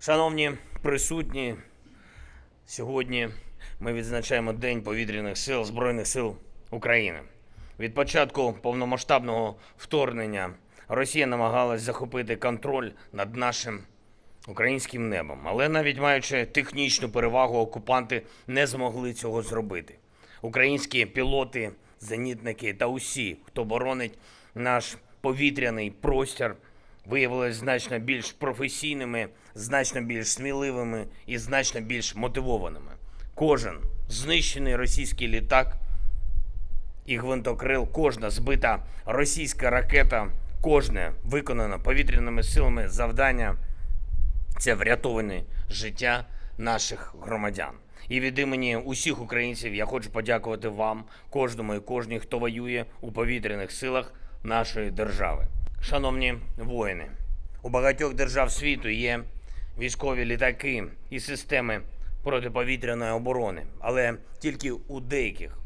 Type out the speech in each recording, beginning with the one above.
Шановні присутні, сьогодні ми відзначаємо День повітряних сил Збройних сил України. Від початку повномасштабного вторгнення Росія намагалась захопити контроль над нашим українським небом. Але навіть маючи технічну перевагу, окупанти не змогли цього зробити. Українські пілоти, зенітники та усі, хто боронить наш повітряний простір, виявилися значно більш професійними, значно більш сміливими і значно більш мотивованими. Кожен знищений російський літак і гвинтокрил, кожна збита російська ракета, кожне виконане повітряними силами завдання це врятоване життя наших громадян. І від імені усіх українців я хочу подякувати вам, кожному і кожній, хто воює у повітряних силах нашої держави. Шановні воїни, у багатьох держав світу є військові літаки і системи протиповітряної оборони, але тільки у деяких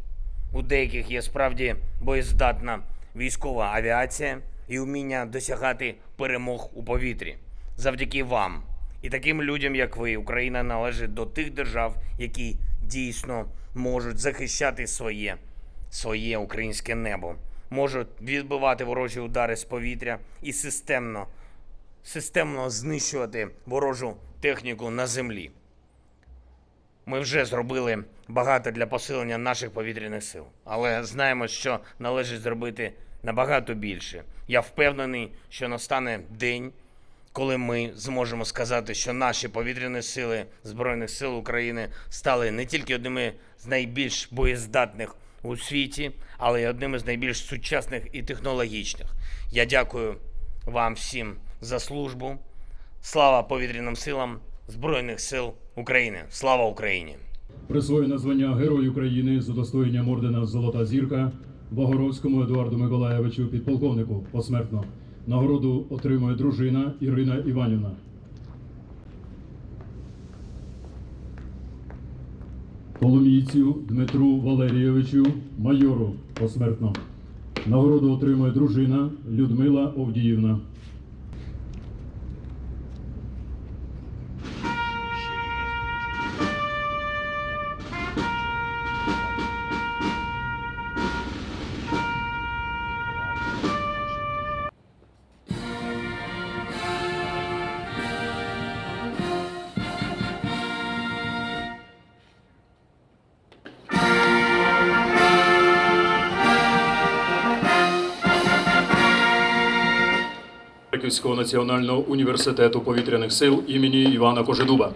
у деяких є справді боєздатна військова авіація і вміння досягати перемог у повітрі. Завдяки вам і таким людям, як ви, Україна належить до тих держав, які дійсно можуть захищати своє, своє українське небо, можуть відбивати ворожі удари з повітря і системно, системно знищувати ворожу техніку на землі. Ми вже зробили багато для посилення наших повітряних сил, але знаємо, що належить зробити набагато більше. Я впевнений, що настане день, коли ми зможемо сказати, що наші повітряні сили Збройних сил України стали не тільки одними з найбільш боєздатних у світі, але й одними з найбільш сучасних і технологічних. Я дякую вам всім за службу. Слава повітряним силам Збройних сил України! Слава Україні! Присвоєне звання Герой України з удостоєнням ордена Золота зірка Вагоровському Едуарду Миколаєвичу підполковнику посмертно. Нагороду отримує дружина Ірина Іванівна. Коломійцю Дмитру Валерійовичу майору посмертно. Нагороду отримує дружина Людмила Овдіївна. Харківського національного університету повітряних сил імені Івана Кожедуба.